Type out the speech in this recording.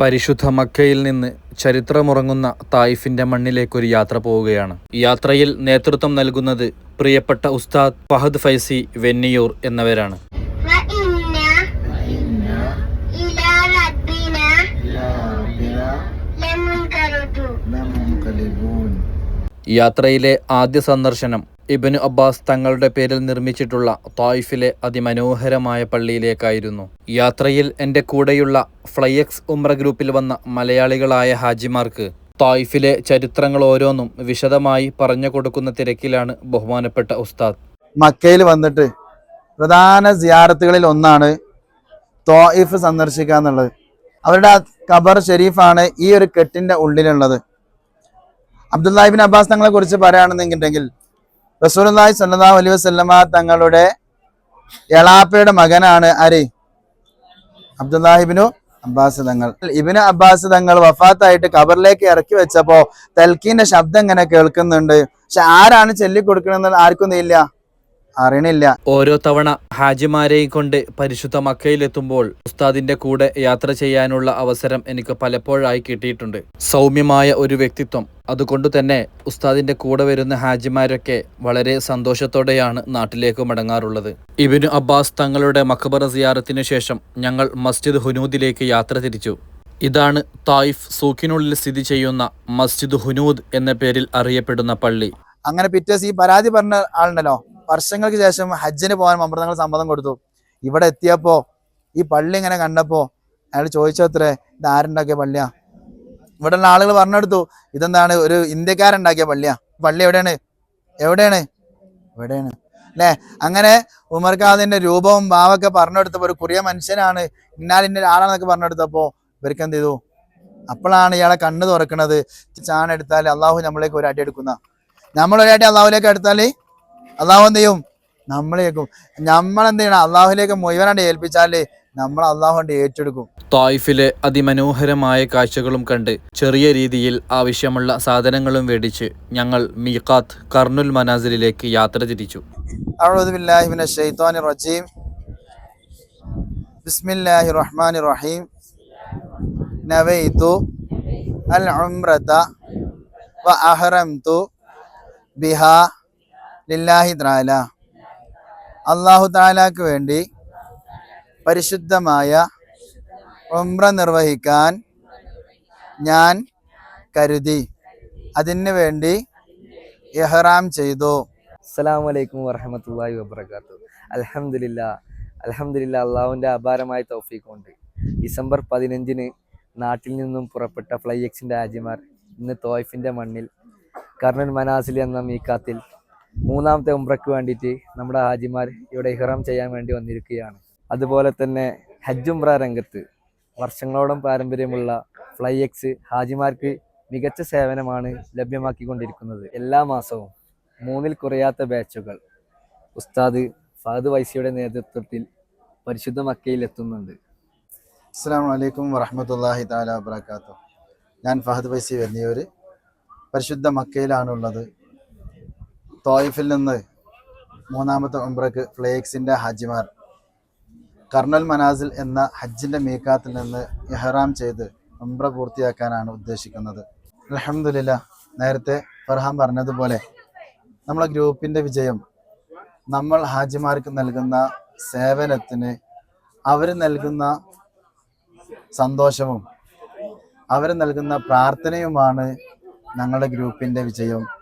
പരിശുദ്ധ മക്കയിൽ നിന്ന് ചരിത്രമുറങ്ങുന്ന തായിഫിന്റെ മണ്ണിലേക്കൊരു യാത്ര പോവുകയാണ്. യാത്രയിൽ നേതൃത്വം നൽകുന്നത് പ്രിയപ്പെട്ട ഉസ്താദ് ഫഹദ് ഫൈസി വെന്നിയൂർ എന്നിവരാണ്. യാത്രയിലെ ആദ്യ സന്ദർശനം ഇബനു അബ്ബാസ് തങ്ങളുടെ പേരിൽ നിർമ്മിച്ചിട്ടുള്ള തായിഫിലെ അതിമനോഹരമായ പള്ളിയിലേക്കായിരുന്നു. യാത്രയിൽ എന്റെ കൂടെയുള്ള ഫ്ലൈഎക്സ് ഉമ്ര ഗ്രൂപ്പിൽ വന്ന മലയാളികളായ ഹാജിമാർക്ക് തായിഫിലെ ചരിത്രങ്ങൾ ഓരോന്നും വിശദമായി പറഞ്ഞു കൊടുക്കുന്ന തിരക്കിലാണ് ബഹുമാനപ്പെട്ട ഉസ്താദ്. മക്കയിൽ വന്നിട്ട് പ്രധാന സിയാറത്തുകളിൽ ഒന്നാണ് തോയിഫ് സന്ദർശിക്കുക എന്നുള്ളത്. അവരുടെ ഖബർ ഷെരീഫാണ് ഈ ഒരു കെട്ടിന്റെ ഉള്ളിലുള്ളത്. അബ്ദുല്ലാഹിബിൻ അബ്ബാസ് തങ്ങളെ കുറിച്ച് പറയുകയാണെന്നുണ്ടെങ്കിൽ റസൂലുള്ളാഹി സ്വല്ലല്ലാഹു അലൈഹി വസല്ലമ തങ്ങളുടെ എളാപ്പയുടെ മകനാണ് ആര്? അബ്ദുല്ലാഹിബിനു അബ്ബാസ് തങ്ങൾ. ഇബിന് അബ്ബാസ് തങ്ങൾ വഫാത്തായിട്ട് കബറിലേക്ക് ഇറക്കി വെച്ചപ്പോ തൽക്കീന്റെ ശബ്ദം ഇങ്ങനെ കേൾക്കുന്നുണ്ട്. പക്ഷെ ആരാണ് ചൊല്ലിക്കൊടുക്കണമെന്ന് ആർക്കും ഇല്ല അറിയണില്ല. ഓരോ തവണ ഹാജിമാരെയും കൊണ്ട് പരിശുദ്ധ മക്കയിലെത്തുമ്പോൾ ഉസ്താദിന്റെ കൂടെ യാത്ര ചെയ്യാനുള്ള അവസരം എനിക്ക് പലപ്പോഴായി കിട്ടിയിട്ടുണ്ട്. സൗമ്യമായ ഒരു വ്യക്തിത്വം. അതുകൊണ്ട് തന്നെ ഉസ്താദിന്റെ കൂടെ വരുന്ന ഹാജിമാരൊക്കെ വളരെ സന്തോഷത്തോടെയാണ് നാട്ടിലേക്ക് മടങ്ങാറുള്ളത്. ഇബിനു അബ്ബാസ് തങ്ങളുടെ മക്കബറ സിയാറത്തിനു ശേഷം ഞങ്ങൾ മസ്ജിദ് ഹുനൂദിലേക്ക് യാത്ര തിരിച്ചു. ഇതാണ് തായിഫ് സൂക്കിനുള്ളിൽ സ്ഥിതി ചെയ്യുന്ന മസ്ജിദ് ഹുനൂദ് എന്ന പേരിൽ അറിയപ്പെടുന്ന പള്ളി. അങ്ങനെ പിറ്റേ ഈ പരാതി പറഞ്ഞ ആളുണ്ടല്ലോ? വർഷങ്ങൾക്ക് ശേഷം ഹജ്ജിന് പോകാൻ മമ്പ്രതങ്ങൾ സമ്മതം കൊടുത്തു. ഇവിടെ എത്തിയപ്പോ ഈ പള്ളി ഇങ്ങനെ കണ്ടപ്പോ അയാൾ ചോദിച്ചത്രേ ഇത് ആരുണ്ടാക്കിയ പള്ളിയാ? ഇവിടെയുള്ള ആളുകൾ പറഞ്ഞെടുത്തു ഇതെന്താണ്? ഒരു ഇന്ത്യക്കാരുണ്ടാക്കിയ പള്ളിയാ. പള്ളി എവിടെയാണ്? എവിടെയാണ്? എവിടെയാണ് അല്ലേ? അങ്ങനെ ഉമർ ഖാദിന്റെ രൂപവും ഭാവമൊക്കെ പറഞ്ഞെടുത്തപ്പോ ഒരു കുറിയ മനുഷ്യനാണ് ഇന്നാൽ ഇന്ന ആളാണെന്നൊക്കെ പറഞ്ഞെടുത്തപ്പോ ഇവർക്ക് എന്ത് ചെയ്തു? അപ്പോഴാണ് ഇയാളെ കണ്ണ് തുറക്കുന്നത്. ചാണെടുത്താൽ അള്ളാഹു നമ്മളേക്ക് ഒരു അടി എടുക്കുന്ന. അടി അള്ളാഹുലേക്ക് എടുത്താൽ അള്ളാഹു എന്ത് ചെയ്യും? നമ്മളേക്കും നമ്മളെന്ത് ചെയ്യണം അള്ളാഹുലേക്ക് മുഴുവനായിട്ട് ഏൽപ്പിച്ചാൽ നമ്മൾ അള്ളാഹുണ്ട് ഏറ്റെടുക്കും. തായ്ഫിലെ അതിമനോഹരമായ കാഴ്ചകളും കണ്ട് ചെറിയ രീതിയിൽ ആവശ്യമുള്ള സാധനങ്ങളും മേടിച്ച് ഞങ്ങൾ മീഖാത്ത് കർണുൽ മനാസിലേക്ക് യാത്ര തിരിച്ചു. ബിസ്മില്ലാഹി റഹീം. അൽ ഉംറത വ അഹ്റംതു ബിഹാ ലില്ലാഹി താല അള്ളാഹു താലാക്ക് വേണ്ടി പരിശുദ്ധമായ ഉംറ നിർവഹിക്കാൻ ഞാൻ കരുതി. അതിന് വേണ്ടി എഹ്റാം ചെയ്തു. അസ്സാം വലൈക്കും വറഹമത്തല്ലാഹി വബർക്കാത്തു അലഹമില്ല അലഹമില്ല അള്ളാഹുവിന്റെ അപാരമായ തൗഫീഖുണ്ട്. ഡിസംബർ പതിനഞ്ചിന് നാട്ടിൽ നിന്നും പുറപ്പെട്ട ഫ്ലൈ എക്സിന്റെ ആജിമാർ ഇന്ന് തോയ്ഫിന്റെ മണ്ണിൽ കർണൻ മനാസിൽ എന്ന മീക്കാത്തിൽ മൂന്നാമത്തെ ഉംറയ്ക്ക് വേണ്ടിയിട്ട് നമ്മുടെ ഹാജിമാർ ഇവിടെ ഇഹ്റാം ചെയ്യാൻ വേണ്ടി വന്നിരിക്കുകയാണ്. അതുപോലെ തന്നെ ഹജ്ജ് ഉംറ രംഗത്ത് വർഷങ്ങളോളം പാരമ്പര്യമുള്ള ഫ്ലൈ എക്സ് ഹാജിമാർക്ക് മികച്ച സേവനമാണ് ലഭ്യമാക്കിക്കൊണ്ടിരിക്കുന്നത്. എല്ലാ മാസവും മൂന്നിൽ കുറയാത്ത ബാച്ചുകൾ ഉസ്താദ് ഫഹദ് വൈസിയുടെ നേതൃത്വത്തിൽ പരിശുദ്ധ മക്കയിൽ എത്തുന്നുണ്ട്. അസ്സാം വലൈക്കും വറഹമത്തല്ലാഹി താല വാത്തു ഞാൻ ഫഹദ് വൈസി വലിയൊരു പരിശുദ്ധ മക്കയിലാണുള്ളത്. തോയിഫിൽ നിന്ന് മൂന്നാമത്തെ ഉംറക്ക് ഫ്ലേക്സിന്റെ ഹജ്ജിമാർ കർണൽ മനാസിൽ എന്ന ഹജ്ജിന്റെ മീക്കാത്തിൽ നിന്ന് ഇഹ്റാം ചെയ്ത് ഉംറ പൂർത്തിയാക്കാനാണ് ഉദ്ദേശിക്കുന്നത്. അലഹമില്ല നേരത്തെ ഫർഹാം പറഞ്ഞതുപോലെ നമ്മളെ ഗ്രൂപ്പിന്റെ വിജയം നമ്മൾ ഹാജിമാർക്ക് നൽകുന്ന സേവനത്തിന് അവർ നൽകുന്ന സന്തോഷവും അവർ നൽകുന്ന പ്രാർത്ഥനയുമാണ് ഞങ്ങളുടെ ഗ്രൂപ്പിന്റെ വിജയം.